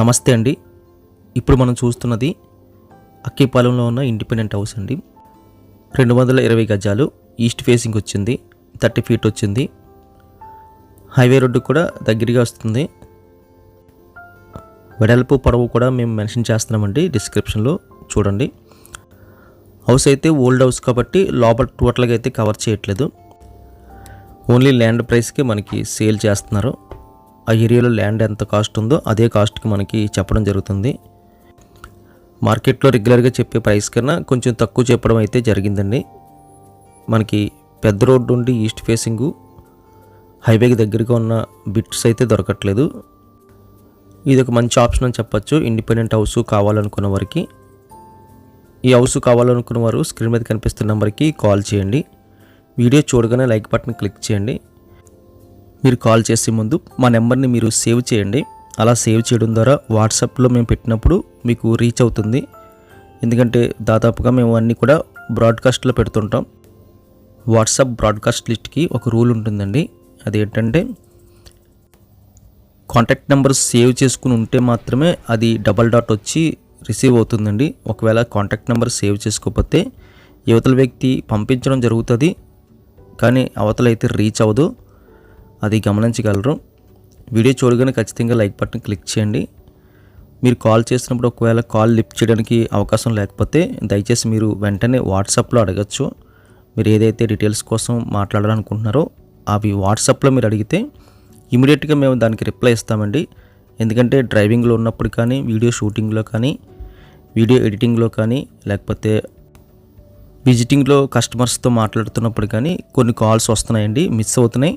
నమస్తే అండి. ఇప్పుడు మనం చూస్తున్నది అక్కిపాలెంలో ఉన్న ఇండిపెండెంట్ హౌస్ అండి. రెండు వందల ఇరవై గజాలు ఈస్ట్ ఫేసింగ్ వచ్చింది థర్టీ ఫీట్ వచ్చింది. హైవే రోడ్డు కూడా దగ్గరగా వస్తుంది. వెడల్పు పొడవు కూడా మేము మెన్షన్ చేస్తున్నామండి డిస్క్రిప్షన్లో చూడండి. హౌస్ అయితే ఓల్డ్ హౌస్ కాబట్టి లోపల టోటల్గా అయితే కవర్ చేయట్లేదు. ఓన్లీ ల్యాండ్ ప్రైస్కి మనకి సేల్ చేస్తున్నారు. ఆ ఏరియాలో ల్యాండ్ ఎంత కాస్ట్ ఉందో అదే కాస్ట్కి మనకి చెప్పడం జరుగుతుంది. మార్కెట్లో రెగ్యులర్గా చెప్పే ప్రైస్ కన్నా కొంచెం తక్కువ చెప్పడం అయితే జరిగిందండి. మనకి పెద్ద రోడ్డు నుండి ఈస్ట్ ఫేసింగ్ హైవేకి దగ్గరగా ఉన్న బిట్స్ అయితే దొరకట్లేదు. ఇది ఒక మంచి ఆప్షన్ అని చెప్పచ్చు. ఇండిపెండెంట్ హౌస్ కావాలనుకున్న వారికి ఈ హౌస్ కావాలనుకున్న వారు స్క్రీన్ మీద కనిపిస్తున్న నెంబర్కి కాల్ చేయండి. వీడియో చూడగానే లైక్ బటన్ క్లిక్ చేయండి. మీరు కాల్ చేసే ముందు మా నెంబర్ని మీరు సేవ్ చేయండి. అలా సేవ్ చేయడం ద్వారా వాట్సాప్లో మేము పెట్టినప్పుడు మీకు రీచ్ అవుతుంది. ఎందుకంటే దాదాపుగా మేము అన్నీ కూడా బ్రాడ్కాస్ట్లో పెడుతుంటాం. వాట్సాప్ బ్రాడ్కాస్ట్ లిస్ట్కి ఒక రూల్ ఉంటుందండి. అదేంటంటే కాంటాక్ట్ నెంబర్ సేవ్ చేసుకుని ఉంటే మాత్రమే అది డబల్ డాట్ వచ్చి రిసీవ్ అవుతుందండి. ఒకవేళ కాంటాక్ట్ నెంబర్ సేవ్ చేసుకోకపోతే యువతల వ్యక్తి పంపించడం జరుగుతుంది. కానీ అవతలైతే రీచ్ అవ్వదు. అది గమనించగలరు. వీడియో చూడగానే ఖచ్చితంగా లైక్ బటన్ క్లిక్ చేయండి. మీరు కాల్ చేసినప్పుడు ఒకవేళ కాల్ లిఫ్ట్ చేయడానికి అవకాశం లేకపోతే దయచేసి మీరు వెంటనే వాట్సాప్లో అడగచ్చు. మీరు ఏదైతే డీటెయిల్స్ కోసం మాట్లాడాలనుకుంటున్నారో అవి వాట్సాప్లో మీరు అడిగితే ఇమీడియట్గా మేము దానికి రిప్లై ఇస్తామండి. ఎందుకంటే డ్రైవింగ్లో ఉన్నప్పుడు కానీ వీడియో షూటింగ్లో కానీ వీడియో ఎడిటింగ్లో కానీ లేకపోతే విజిటింగ్లో కస్టమర్స్తో మాట్లాడుతున్నప్పుడు కానీ కొన్ని కాల్స్ వస్తున్నాయండి మిస్ అవుతున్నాయి.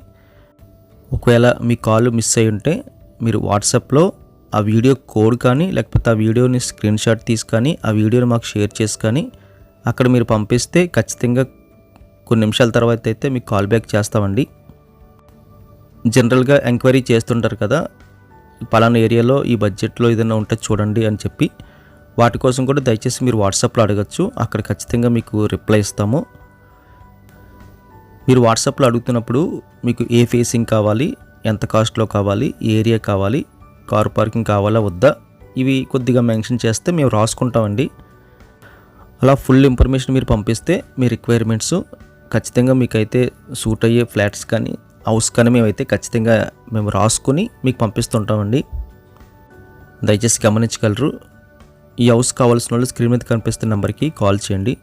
ఒకవేళ మీ కాల్ మిస్ అయి ఉంటే మీరు వాట్సాప్లో ఆ వీడియో కోడ్ కానీ లేకపోతే ఆ వీడియోని స్క్రీన్ షాట్ తీసి కానీ ఆ వీడియోని మాకు షేర్ చేసి కానీ అక్కడ మీరు పంపిస్తే ఖచ్చితంగా కొన్ని నిమిషాల తర్వాత అయితే మీకు కాల్ బ్యాక్ చేస్తామండి. జనరల్గా ఎంక్వైరీ చేస్తుంటారు కదా పలానా ఏరియాలో ఈ బడ్జెట్లో ఏదైనా ఉంటే చూడండి అని చెప్పి వాటి కోసం కూడా దయచేసి మీరు వాట్సాప్లో అడగచ్చు. అక్కడ ఖచ్చితంగా మీకు రిప్లై ఇస్తాము. మీరు వాట్సాప్లో అడుగుతున్నప్పుడు మీకు ఏ ఫేసింగ్ కావాలి ఎంత కాస్ట్లో కావాలి ఏ ఏరియా కావాలి కార్ పార్కింగ్ కావాలా వద్దా? ఇవి కొద్దిగా మెన్షన్ చేస్తే మేము రాసుకుంటామండి. అలా ఫుల్ ఇన్ఫర్మేషన్ మీరు పంపిస్తే మీ రిక్వైర్మెంట్స్ ఖచ్చితంగా మీకైతే సూట్ అయ్యే ఫ్లాట్స్ కానీ హౌస్ కానీ మేమైతే ఖచ్చితంగా మేము రాసుకొని మీకు పంపిస్తుంటామండి. దయచేసి గమనించగలరు ఈ హౌస్ కావాల్సిన వాళ్ళు స్క్రీన్ మీద కనిపిస్తున్న నెంబర్కి కాల్ చేయండి.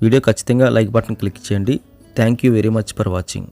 వీడియో ఖచ్చితంగా లైక్ బటన్ క్లిక్ చేయండి. Thank you very much for watching